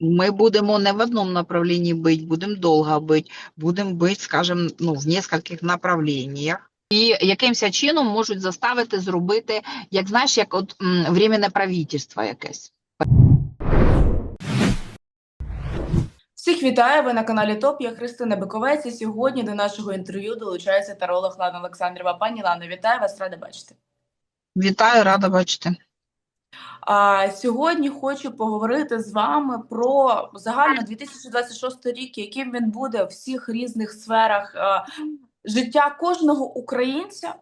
мы будемо не в одном направлении быть, будемо довго бити, будемо бити, скажімо, ну, в нескольких направленнях. І якимось чином можуть заставити зробити, як знаєш, як от м, временне правительство якесь. Всіх вітаю! Ви на каналі ТОП. Я Христина Биковець. І сьогодні до нашого інтерв'ю долучається таролог Лана Олександрова. Пані Лано, вітаю вас, рада бачити. Вітаю, рада бачити. А сьогодні хочу поговорити з вами про загально 2026 рік, яким він буде в всіх різних сферах життя кожного українця,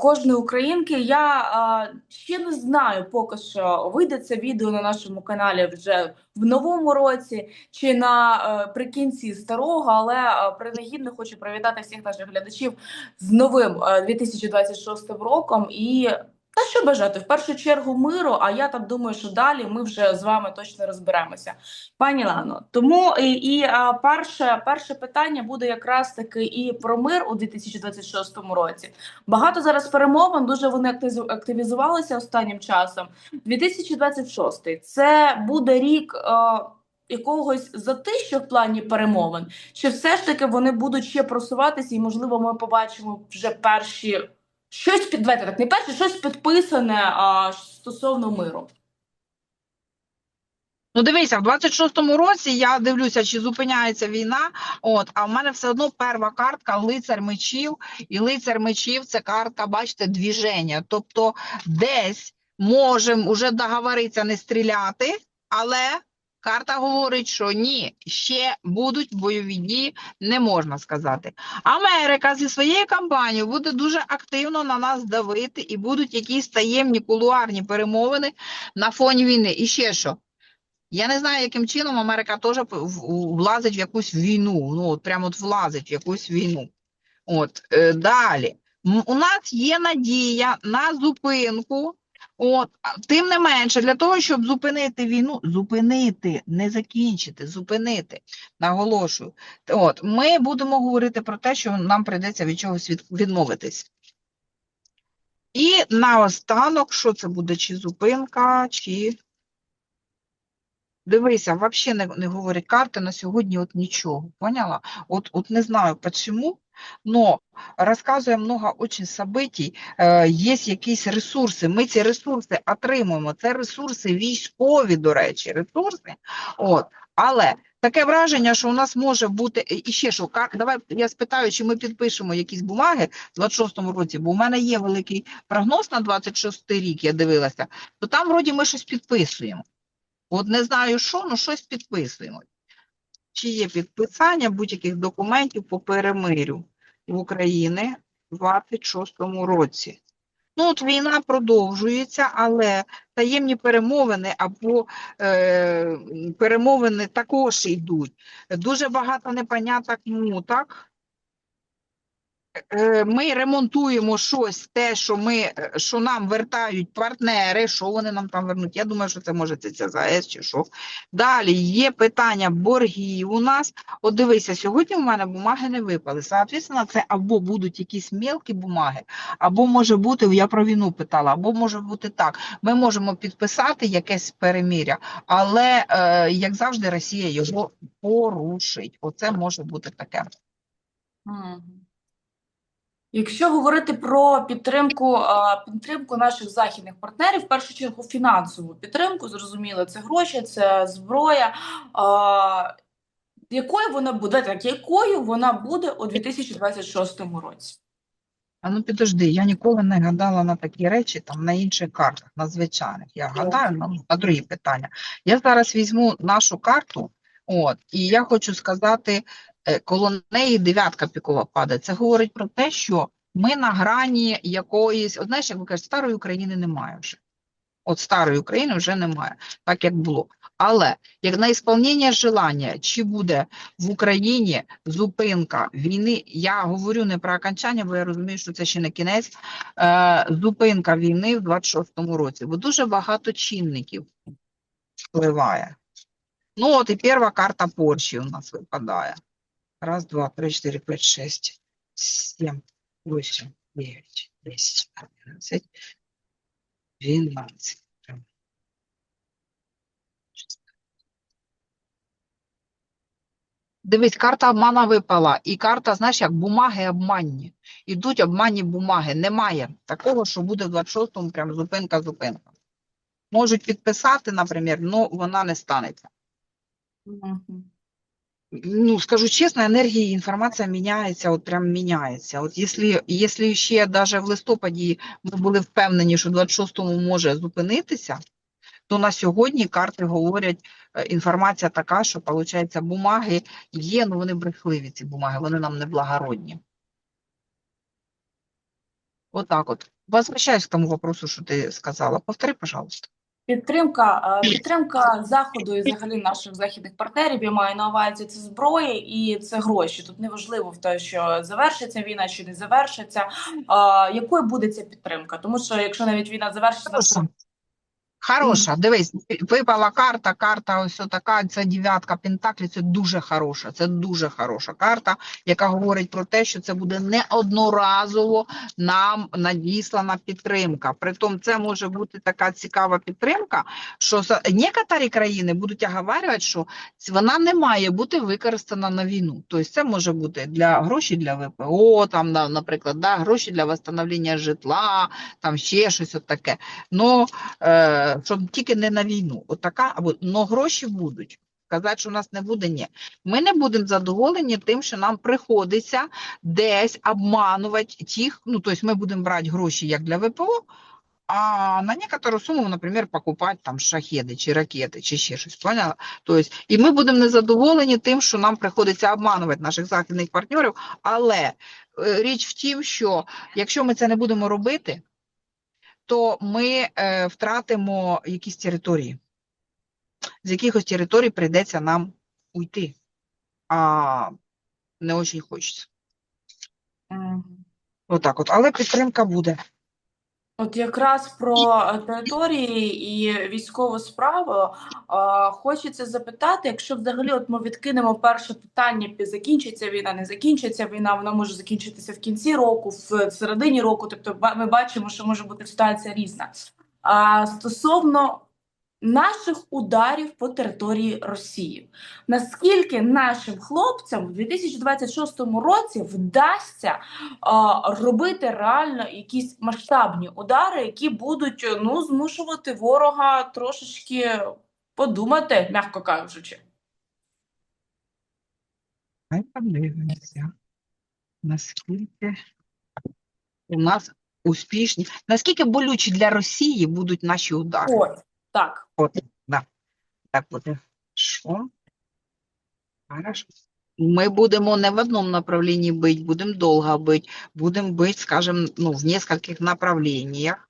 кожної українки. Я ще не знаю, поки що вийде це відео на нашому каналі вже в новому році чи на е, старого, але е, принагідно хочу привітати всіх наших глядачів з новим е, 2026 роком і. Та що бажати? В першу чергу миру, а я так думаю, що далі ми вже з вами точно розберемося. Пані Лано, тому і, і перше, перше питання буде якраз таки і про мир у 2026 році. Багато зараз перемовин, дуже вони активізу- активізувалися останнім часом. 2026 це буде рік. Якогось затища в плані перемовин, чи все ж таки вони будуть ще просуватися, і можливо, ми побачимо вже перші щось під давайте так, не перше, щось підписане а, стосовно миру. Ну, дивися, в 26-му році я дивлюся, чи зупиняється війна. От, а в мене все одно перша картка лицар мечів, і лицар мечів це картка, бачите, двіження. Тобто десь можемо вже договоритися не стріляти, але карта говорить, що ні, ще будуть бойові дії, не можна сказати. Америка зі своєю кампанією буде дуже активно на нас давити, і будуть якісь таємні кулуарні перемовини на фоні війни. І ще що? Я не знаю, яким чином Америка теж влазить в якусь війну. Ну, от прямо от влазить в якусь війну. От, е, далі. У нас є надія на зупинку. От, тим не менше, для того, щоб зупинити війну, зупинити, не закінчити, зупинити, наголошую. От, ми будемо говорити про те, що нам прийдеться від чогось відмовитись. І наостанок, що це буде, чи зупинка, чи Дивися, взагалі не, не говорять карти на сьогодні от нічого, поняла? От, от не знаю почему, но розказує много очень событий, е, є якісь ресурси, ми ці ресурси отримуємо, це ресурси військові, до речі, ресурси, от, але таке враження, що у нас може бути, і ще що, давай я спитаю, чи ми підпишемо якісь бумаги в 26-му році, бо у мене є великий прогноз на 26 рік, я дивилася, то там вроді ми щось підписуємо. От не знаю що, ну щось підписуємо. Чи є підписання будь-яких документів по перемирю в Україні в 26-му році? Ну, от війна продовжується, але таємні перемовини або е, перемовини також йдуть. Дуже багато непоняток муток. Е, Ми ремонтуємо щось, те, що ми, е, що нам вертають партнери, що вони нам там вернуть. Я думаю, що це може це ця ЗАЕС чи що. Далі є питання боргів у нас. От дивися, сьогодні в мене бумаги не випали. Соответственно, це або будуть якісь мелкі бумаги, або може бути, я про війну питала, або може бути так. Ми можемо підписати якесь перемиря, але, е, як завжди, Росія його порушить. Оце може бути таке. Якщо говорити про підтримку, підтримку наших західних партнерів, в першу чергу фінансову підтримку, зрозуміло, це гроші, це зброя. Якою вона буде, так, якою вона буде у 2026 році? А ну підожди, я ніколи не гадала на такі речі, там на інших картах, на звичайних. Я гадаю на, на другі питання. Я зараз візьму нашу карту, от, і я хочу сказати, коло неї дев'ятка пікова падає. Це говорить про те, що ми на грані якоїсь, от знаєш, як ви кажете, старої України немає вже. От старої України вже немає, так як було. Але як на ісполнення желання, чи буде в Україні зупинка війни, я говорю не про окончання, бо я розумію, що це ще не кінець, е, зупинка війни в 26-му році, бо дуже багато чинників впливає. Ну от і перша карта Порші у нас випадає. Раз, два, три, чотири, п'ять, шесть, сім, вісім, дев'ять, десять, одинадцять, дванадцять. Дивись, карта обмана випала, і карта, знаєш, як бумаги обманні. Ідуть обманні бумаги. Немає такого, що буде в 26-му прям зупинка-зупинка. Можуть підписати, наприклад, але вона не станеться. Ну, скажу чесно, енергія і інформація міняється, от прям міняється. От якщо, якщо ще навіть в листопаді ми були впевнені, що в 26-му може зупинитися, то на сьогодні карти говорять, е, інформація така, що, виходить, бумаги є, але вони брехливі, ці бумаги, вони нам не благородні. Отак от. Возвращаюсь к тому вопросу, що ти сказала. Повтори, пожалуйста. Підтримка, е, підтримка заходу і взагалі наших західних партнерів, я маю на увазі це зброї і це гроші. Тут неважливо в те, що завершиться війна чи не завершиться. Якою буде ця підтримка? Тому що якщо навіть війна завершиться, Хороша. Дивись, випала карта, карта ось така, це дев'ятка пентаклів, це дуже хороша, це дуже хороша карта, яка говорить про те, що це буде не одноразово нам надіслана підтримка. Притом це може бути така цікава підтримка, що некоторі країни будуть оговарювати, що вона не має бути використана на війну. Тобто це може бути для гроші для ВПО, там, наприклад, да, гроші для встановлення житла, там ще щось таке. Ну, е, щоб тільки не на війну. Отака, або но гроші будуть. Казати, що у нас не буде, ні. Ми не будемо задоволені тим, що нам приходиться десь обманувати тих, ну, тобто ми будемо брати гроші як для ВПО, а на некотору суму, наприклад, покупати там шахеди чи ракети, чи ще щось, поняла? Тобто, і ми будемо незадоволені тим, що нам приходиться обманувати наших західних партнерів, але е, річ в тім, що якщо ми це не будемо робити, то ми е, втратимо якісь території. З якихось територій прийдеться нам уйти. А не дуже хочеться. Отак от. Але підтримка буде. От якраз про е, території і військову справу е, хочеться запитати, якщо взагалі от ми відкинемо перше питання, закінчиться війна, не закінчиться війна, вона може закінчитися в кінці року, в середині року. Тобто, ми бачимо, що може бути ситуація різна. А стосовно наших ударів по території Росії, наскільки нашим хлопцям в 2026 році вдасться а, робити реально якісь масштабні удари, які будуть ну змушувати ворога трошечки подумати, м'яко кажучи. Хай подивимося, наскільки у нас успішні, наскільки болючі для Росії будуть наші удари. От так. От, да. Так буде. Що? Хорошо. Ми будемо не в одному направленні бити, будемо довго бити, будемо бити, скажімо, ну, в нескольких направленнях.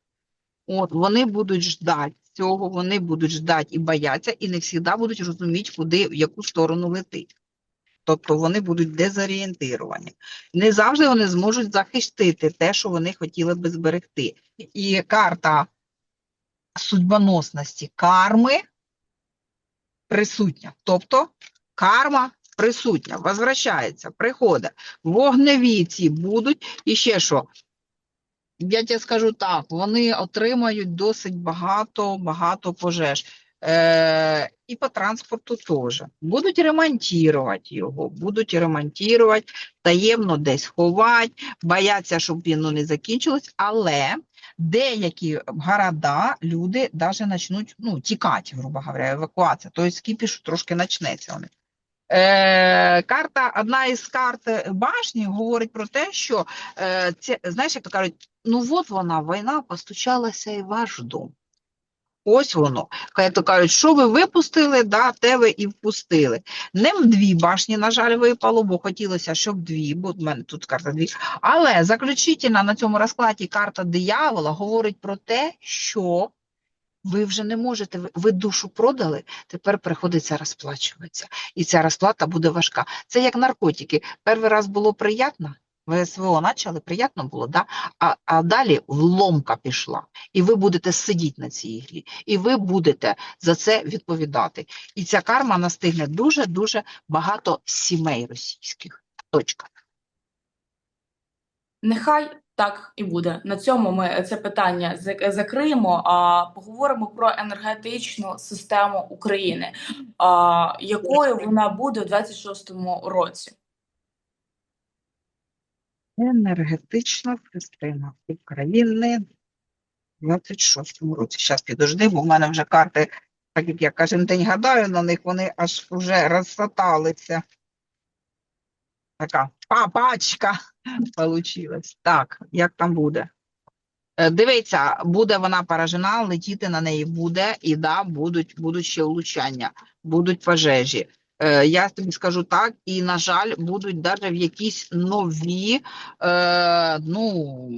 От, вони будуть ждати цього, вони будуть ждати і бояться, і не завжди будуть розуміти, куди, в яку сторону летить. Тобто вони будуть дезорієнтовані. Не завжди вони зможуть захистити те, що вони хотіли би зберегти. І карта судьбоносності карми присутня. Тобто карма присутня, возвращається, приходить. Вогневі ці будуть. І ще що? Я тебе скажу так, вони отримають досить багато, багато пожеж. Е, і по транспорту теж. Будуть ремонтувати його, будуть ремонтувати, таємно десь ховати, бояться, щоб війну не закінчилось, але деякі города люди навіть почнуть ну, тікати, грубо говоря, евакуація. Тобто скіпіш трошки почнеться. Е, карта, одна із карт башні говорить про те, що е, це, знаєш, як то кажуть, ну от вона, війна постучалася і ваш дом. Ось воно. То кажуть, що ви випустили, да, те ви і впустили. Не в дві башні, на жаль, випало, бо хотілося, щоб дві, бо в мене тут карта дві. Але заключительна на цьому розкладі карта диявола говорить про те, що ви вже не можете, ви душу продали, тепер приходиться розплачуватися. І ця розплата буде важка. Це як наркотики. Перший раз було приємно, ви СВО почали, приємно було, да? а, а далі вломка пішла. І ви будете сидіти на цій грі, і ви будете за це відповідати. І ця карма настигне дуже-дуже багато сімей російських. Точка. Нехай Так і буде. На цьому ми це питання закриємо. А поговоримо про енергетичну систему України, а, якою вона буде у 26-му році. Енергетична система України в 26-му році. Зараз підожди, бо в мене вже карти, так як я кожен день гадаю на них, вони аж вже розсаталися. Така папачка получилась. Так, як там буде? Е, Дивіться, буде вона поражена, летіти на неї буде, і да, будуть, будуть ще влучання, будуть пожежі. Е, Я тобі скажу так, і, на жаль, будуть навіть в якісь нові, е, ну,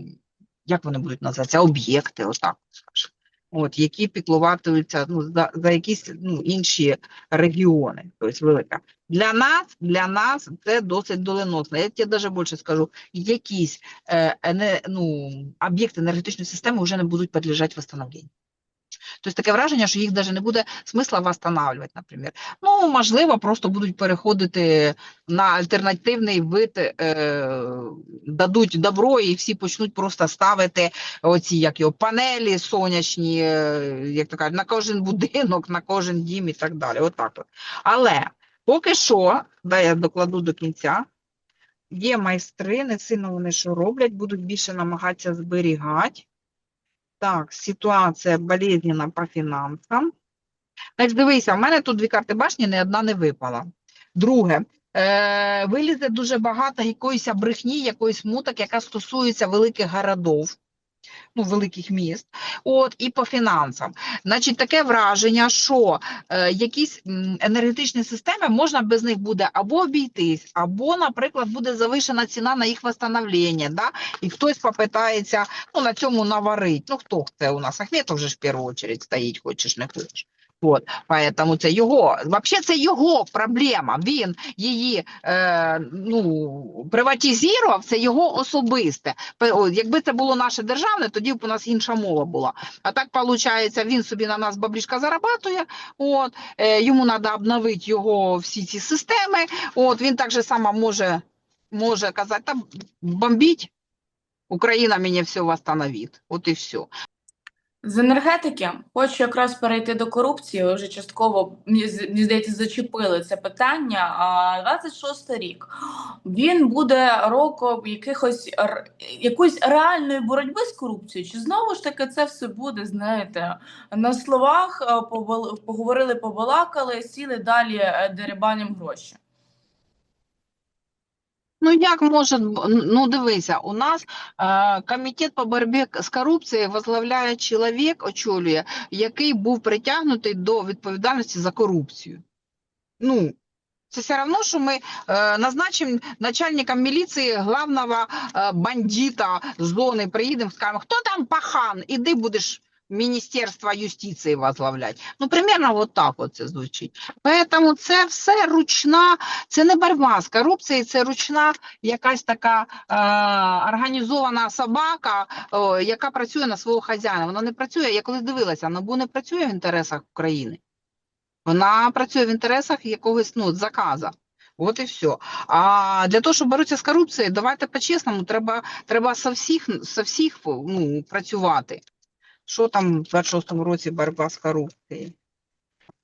як вони будуть називатися, об'єкти, отак скажемо. От, які піклуватимуться ну, за, за якісь ну, інші регіони, тобто велика. Для нас, для нас це досить доленосно. Я тебе навіть більше скажу, якісь е, ну, об'єкти енергетичної системи вже не будуть підлежати восстановленню. Тобто таке враження, що їх навіть не буде смисла восстанавливати, наприклад. Ну, можливо, просто будуть переходити на альтернативний вид, е, дадуть добро і всі почнуть просто ставити оці як його, панелі сонячні, е, як то кажуть, на кожен будинок, на кожен дім і так далі. Отак от. Але поки що, дай я докладу до кінця, є майстри, не сильно вони що роблять, будуть більше намагатися зберігати. Так, ситуація болезненна по фінансам. Значить, дивися, в мене тут дві карти башні, ні одна не випала. Друге, е, вилізе дуже багато якоїсь брехні, якоїсь муток, яка стосується великих городів, ну, великих міст, от, і по фінансам. Значить, таке враження, що е, якісь енергетичні системи можна без них буде або обійтись, або, наприклад, буде завишена ціна на їх восстановлення, да? і хтось попитається ну, на цьому наварить. Ну, хто це у нас? Ахметов вже ж в першу чергу стоїть, хочеш не хочеш. От, поэтому це його, взагалі це його проблема. Він її е, ну, приватизував, це його особисте. Якби це було наше державне, тоді б у нас інша мова була. А так виходить, він собі на нас баблішка зарабатує, от, е, йому треба обновити його всі ці системи. От, він так же само може, може казати, там бомбіть, Україна мені все восстановить. От і все. З енергетики хочу якраз перейти до корупції. Ви вже частково мені здається зачепили це питання. А 26 рік він буде роком якихось якоїсь реальної боротьби з корупцією. Чи знову ж таки це все буде, знаєте, на словах е, поговорили, побалакали, сіли далі е, дерибанім гроші. Ну, як може, ну дивися, у нас е, комітет по боротьбі з корупцією возглавляє чоловік, очолює, який був притягнутий до відповідальності за корупцію. Ну, це все одно, що ми е, назначимо начальником міліції главного е, бандита зони, приїдемо, скажемо, хто там пахан, іди будеш Міністерство юстиції возглавляти. Ну, примерно от так от це звучить. Поэтому це все ручна, це не боротьба з корупцією, це ручна якась така е, організована собака, о, яка працює на свого хазяїна. Вона не працює, я колись дивилася, НАБУ не працює в інтересах України. Вона працює в інтересах якогось ну, заказа. От і все. А для того, щоб боротися з корупцією, давайте по-чесному, треба, треба со всіх, со всіх ну, працювати. Що там в 26-му році боротьба з корупцією?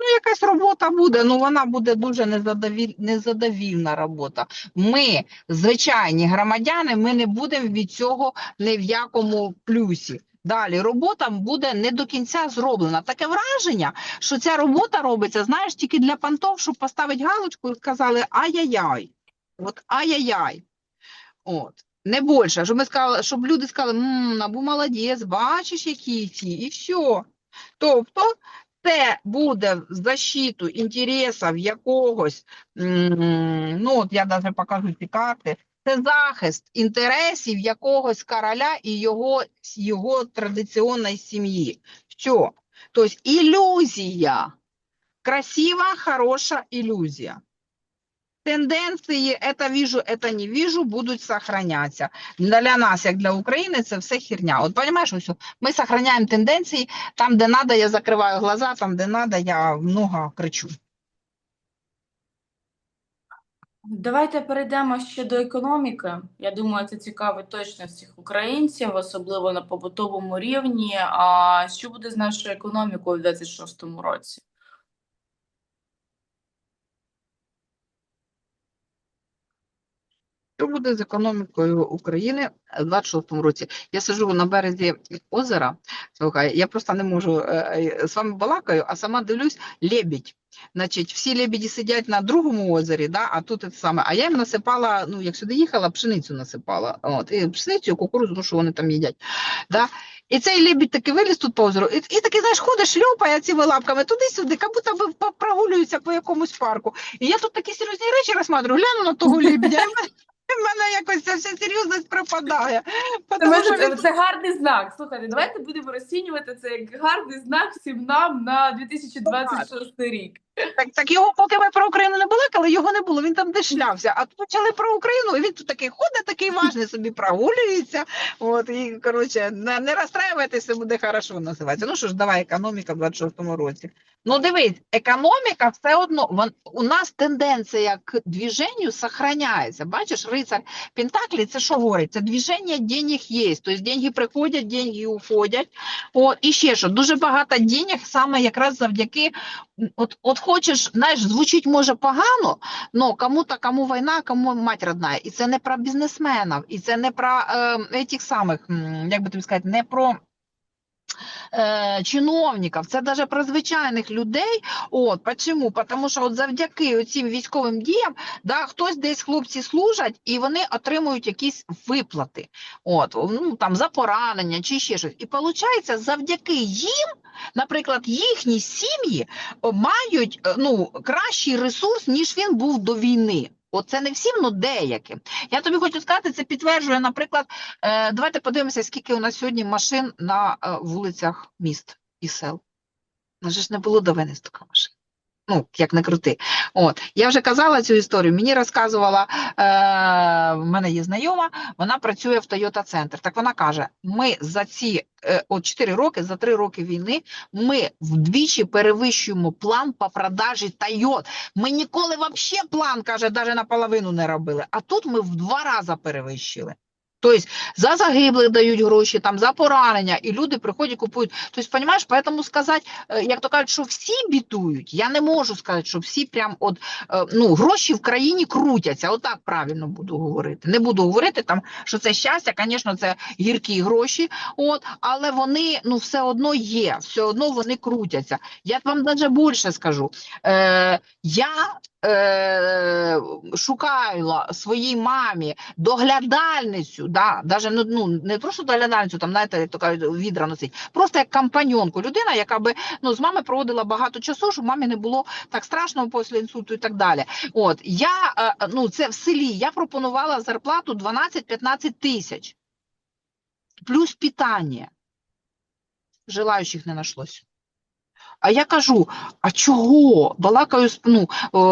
Ну, якась робота буде, ну вона буде дуже незадовіль... незадовільна робота. Ми, звичайні громадяни, ми не будемо від цього ні в якому плюсі. Далі робота буде не до кінця зроблена. Таке враження, що ця робота робиться, знаєш, тільки для понтов, щоб поставити галочку і сказали ай-яй-яй. От ай-яй-яй. От. Не більше, щоб ми сказали, щоб люди сказали, мм, Набу молодець, бачиш, які ці, і все. Тобто це буде в защиту інтересів якогось, ну от я навіть покажу ці карти, це захист інтересів якогось короля і його, його традиційної сім'ї. Все. Тобто ілюзія, красива, хороша ілюзія. Тенденції, это вижу, это не вижу, будуть сохраняться. Для нас, як для України, це все херня. От розумієш, ось ми сохраняємо тенденції, там, де надо, я закриваю глаза, там, де надо, я много кричу. Давайте перейдемо ще до економіки. Я думаю, це цікавить точно всіх українців, особливо на побутовому рівні. А що буде з нашою економікою у 2026 році? Що буде з економікою України в 26-му році? Я сиджу на березі озера. Слухай, я просто не можу е, е, з вами балакаю, а сама дивлюсь лебідь. Значить, всі лебеді сидять на другому озері, да, а тут це саме. А я їм насипала, ну як сюди їхала, пшеницю насипала. От, і пшеницю, кукурудзу, ну що вони там їдять. Да. І цей лебідь таки виліз тут по озеру, і, і такий, знаєш, ходить, шльопає цими лапками туди-сюди, як будто прогулюється по якомусь парку. І я тут такі серйозні речі розсматрю, гляну на того лебедя, і в мене- якось ця вся серйозність пропадає. Це, Тому що він це гарний знак. Слухайте, давайте будемо розцінювати це як гарний знак всім нам на 2026 рік. Так, так його, поки ми про Україну не балакали, його не було, він там десь шлявся. А почали про Україну, і він тут такий ходить, такий важний собі прогулюється. От, і, коротше, не, не розстраювайтесь, все буде хорошо називається. Ну що ж, давай, економіка в 26-му році. Ну дивись, економіка все одно, вон, у нас тенденція к движенню сохраняється. Бачиш, рицар Пентаклі, це що говорить? Це движення денег є. Тобто деньги приходять, деньги уходять. От, і ще що, дуже багато денег саме якраз завдяки от, от хочеш, знаєш, звучить може погано, але кому-то, кому війна, кому мать родна. І це не про бізнесменів, і це не про е, тих самих, як би тобі сказати, не про е, чиновників, це навіть про звичайних людей. От, почему? Тому що от завдяки цим військовим діям, да, хтось десь хлопці служать і вони отримують якісь виплати. От, ну, там, за поранення чи ще щось. І виходить, завдяки їм, наприклад, їхні сім'ї мають е, ну, кращий ресурс, ніж він був до війни. Оце не всім, ну деяким. Я тобі хочу сказати, це підтверджує, наприклад, е, давайте подивимося, скільки у нас сьогодні машин на е, вулицях міст і сел. У нас ж не було до війни така машин. Ну, як не крути. От, я вже казала цю історію. Мені розказувала, е, в мене є знайома, вона працює в Toyota Центр. Так вона каже: ми за ці е, от 4 роки, за 3 роки війни, ми вдвічі перевищуємо план по продажі Toyota. Ми ніколи вообще план, каже, навіть наполовину не робили. А тут ми в два рази перевищили. Тобто за загиблих дають гроші, там за поранення, і люди приходять, купують. Тобто, розумієш, поэтому сказати, е, як то кажуть, що всі бітують, я не можу сказати, що всі прям от, е, ну, гроші в країні крутяться, отак правильно буду говорити. Не буду говорити там, що це щастя, звісно, це гіркі гроші, от, але вони ну, все одно є, все одно вони крутяться. Я вам навіть більше скажу. Е, я е, шукала своїй мамі доглядальницю, да, даже, ну, не просто доглядальницю, там, знаєте, як то кажуть, відра носить, просто як компаньонку, людина, яка би ну, з мами проводила багато часу, щоб мамі не було так страшно після інсульту і так далі. От, я, е, ну, це в селі, я пропонувала зарплату 12-15 тисяч, плюс питання. Желаючих не нашлось. А я кажу, а чого? Балакаю ну,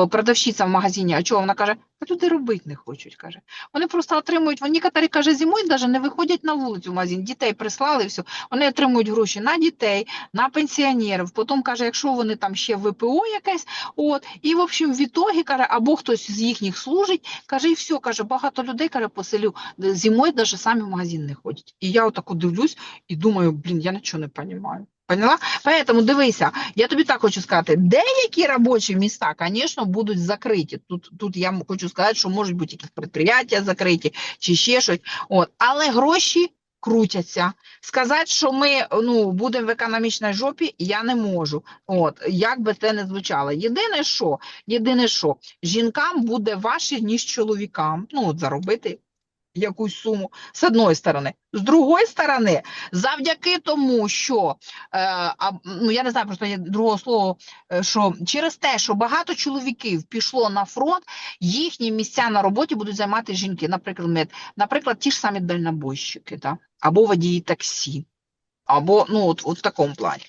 продавщиця в магазині, а чого? Вона каже, а люди робити не хочуть, каже. Вони просто отримують, вони некоторі, каже, зимою навіть не виходять на вулицю в магазин, дітей прислали, все. Вони отримують гроші на дітей, на пенсіонерів. Потім, каже, якщо вони там ще ВПО якесь, от, і, в общем, в ітогі, каже, або хтось з їхніх служить, каже, і все, каже, багато людей, каже, по селю, зимою навіть самі в магазин не ходять. І я отако дивлюсь і думаю, блін, я нічого не розумію. Поняла? Поэтому дивися, я тобі так хочу сказати, деякі робочі міста, звісно, будуть закриті. Тут, тут я хочу сказати, що можуть бути якісь підприємства закриті чи ще щось. От. Але гроші крутяться. Сказати, що ми ну, будемо в економічній жопі, я не можу. От. Як би це не звучало. Єдине, що, єдине, що жінкам буде важче, ніж чоловікам. Ну, от заробити якусь суму з одної сторони. З другої сторони, завдяки тому, що е, а, ну я не знаю, просто є другого слова, е, що через те, що багато чоловіків пішло на фронт, їхні місця на роботі будуть займати жінки. Наприклад, мед- наприклад, ті ж самі дальнобойщики, да? або водії таксі, або ну от, от в такому плані.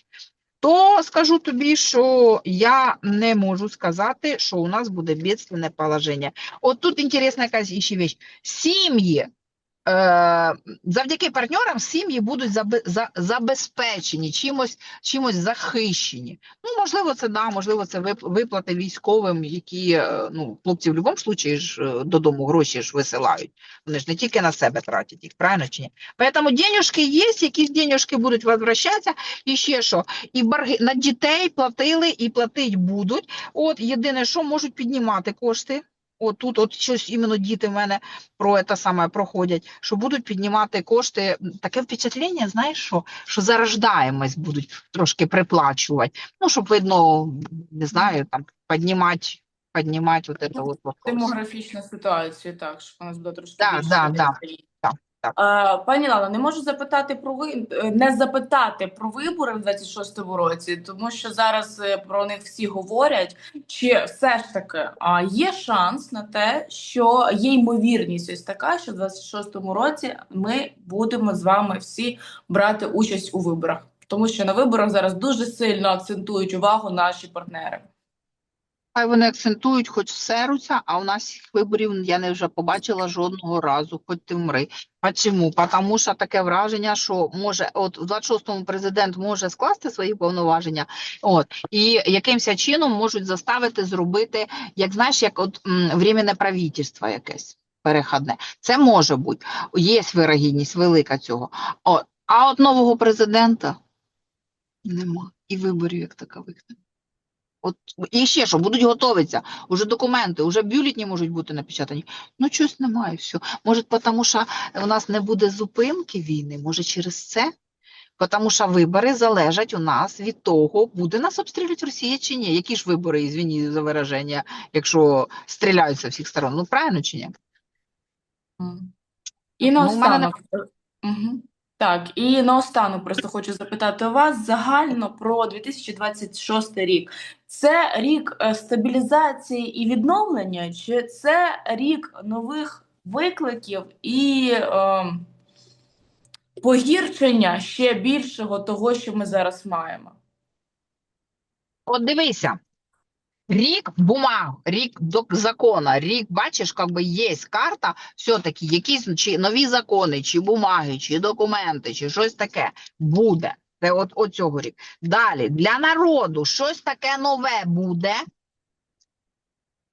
То скажу тобі, що я не можу сказати, що у нас буде бедственне положення. От тут інтересна якась ще вещь. Сім'ї завдяки партнерам сім'ї будуть забезпечені, чимось, чимось захищені. Ну, можливо, це да, можливо, це вип- виплати військовим, які е, ну, хлопці в будь-якому случаї ж е, додому гроші ж висилають. Вони ж не тільки на себе тратять їх, правильно чи ні? Поэтому денежки є, якісь денежки будуть возвращатися, і ще що, і борги на дітей платили і платить будуть. От єдине, що можуть піднімати кошти. От тут от щось іменно діти в мене про це саме проходять, що будуть піднімати кошти. Таке впечатлення, знаєш що, що зарождаємось будуть трошки приплачувати. Ну, щоб видно, не знаю, там піднімати, піднімати от це от. Демографічна ситуація, так, що у нас буде трошки Да, да, да. Так, Пані Лало, не можу запитати про ви е, не запитати про вибори в 26-му році, тому що зараз е, про них всі говорять. Чи все ж таки а, є шанс на те, що є ймовірність ось така, що в 26-му році ми будемо з вами всі брати участь у виборах, тому що на виборах зараз дуже сильно акцентують увагу наші партнери. Хай вони акцентують, хоч всеруться, а у нас виборів я не вже побачила жодного разу, хоч ти вмри. А чому? Тому що таке враження, що може, от в 26-му президент може скласти свої повноваження, от, і якимось чином можуть заставити зробити, як знаєш, як от временне правительство якесь перехідне. Це може бути. Є вирогідність велика цього. От. А от нового президента нема. І виборів як такових нема. От, і ще що, будуть готуватися, уже документи, уже бюлетні можуть бути напечатані. Ну, щось немає, все. Може, тому що у нас не буде зупинки війни, може через це? Тому що вибори залежать у нас від того, буде нас обстрілювати Росія чи ні. Які ж вибори, ізвініть за вираження, якщо стріляють з всіх сторон? Ну, правильно чи ні? І Ну, у мене не- наостанок, Мгм. Так, і наостанок просто хочу запитати у вас загально про 2026 рік. Це рік е, стабілізації і відновлення, чи це рік нових викликів і е, погіршення ще більшого того, що ми зараз маємо? От дивися. Рік бумаг, рік до закона, рік, бачиш, как би є карта, все-таки якісь чи нові закони, чи бумаги, чи документи, чи щось таке буде. Це от, от цього рік. Далі, для народу щось таке нове буде.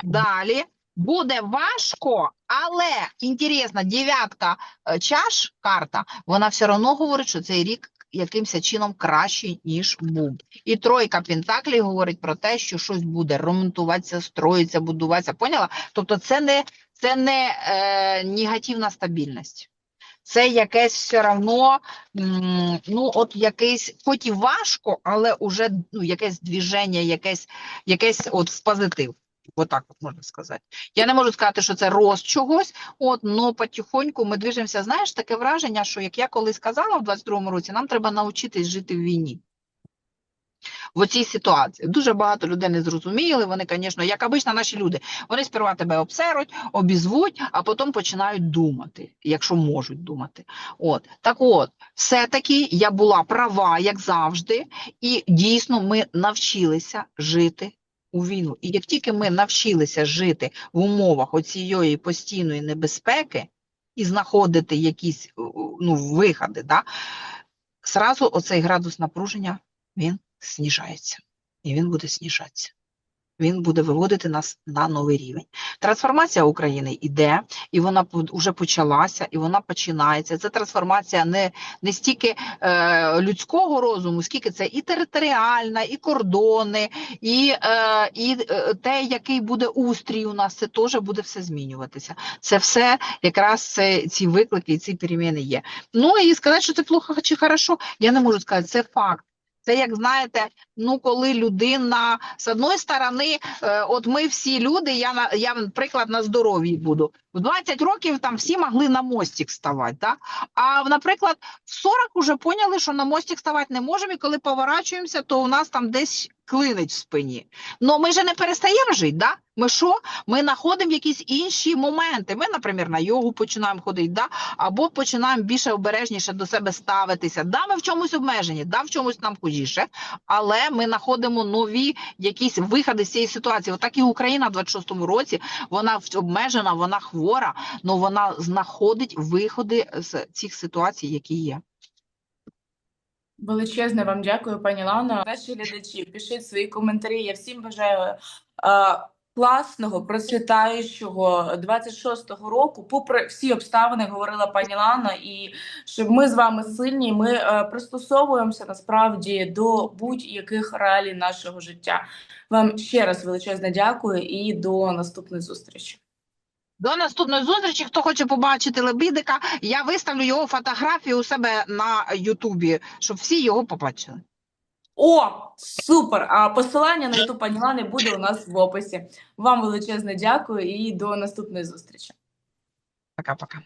Далі буде важко, але інтересно, дев'ятка е, чаш, карта, вона все одно говорить, що цей рік якимось чином кращий, ніж був. І тройка Пентаклей говорить про те, що щось буде ремонтуватися, строїться, будуватися. Поняла? Тобто це не, це не е, негативна стабільність. Це якесь все одно, ну, от якийсь, хоч і важко, але уже ну, якесь движення, якесь, якесь от в позитив. Отак от можна сказати. Я не можу сказати, що це рост чогось, от, но потихоньку ми движемося. Знаєш, таке враження, що, як я колись казала в 22-му році, нам треба навчитись жити в війні. В цій ситуації дуже багато людей не зрозуміли. Вони, звісно, як обично, наші люди, вони сперва тебе обсеруть, обізвуть, а потім починають думати, якщо можуть думати. От так, от, все-таки я була права, як завжди, і дійсно ми навчилися жити у війну. І як тільки ми навчилися жити в умовах оцієї постійної небезпеки і знаходити якісь ну, виходи, да, зразу оцей градус напруження він сніжається. І він буде сніжатися. Він буде виводити нас на новий рівень. Трансформація України йде, і вона вже почалася, і вона починається. Це трансформація не, не стільки е, людського розуму, скільки це і територіальна, і кордони, і, е, і е, те, який буде устрій у нас, це теж буде все змінюватися. Це все якраз це, ці виклики і ці переміни є. Ну і сказати, що це плохо чи хорошо, я не можу сказати, це факт. Це, як знаєте, ну коли людина з одної сторони, е, от ми всі люди, я на я наприклад на здоров'ї буду. В 20 років там всі могли на мостик ставати, да? а наприклад, в 40 вже поняли, що на мостик ставати не можемо, і коли поворачуємося, то у нас там десь клинить в спині. Ну ми же не перестаємо жити, да? Ми що? Ми знаходимо якісь інші моменти. Ми, наприклад, на йогу починаємо ходити, да? або починаємо більше обережніше до себе ставитися. Да, ми в чомусь обмежені, да, в чомусь нам худіше, але ми знаходимо нові якісь виходи з цієї ситуації. Отак і Україна в 26-му році, вона обмежена, вона хвора, але вона знаходить виходи з цих ситуацій, які є. Величезне вам дякую, пані Лано. Наші глядачі, пишіть свої коментарі. Я всім бажаю е, класного, процвітаючого 26-го року, попри всі обставини, говорила пані Лана, і щоб ми з вами сильні, ми е, пристосовуємося насправді до будь-яких реалій нашого життя. Вам ще раз величезне дякую і до наступної зустрічі. До наступної зустрічі. Хто хоче побачити лебідика, я виставлю його фотографію у себе на Ютубі, щоб всі його побачили. О, супер! А посилання на Ютуб пані Лани буде у нас в описі. Вам величезне дякую і до наступної зустрічі. Пока-пока.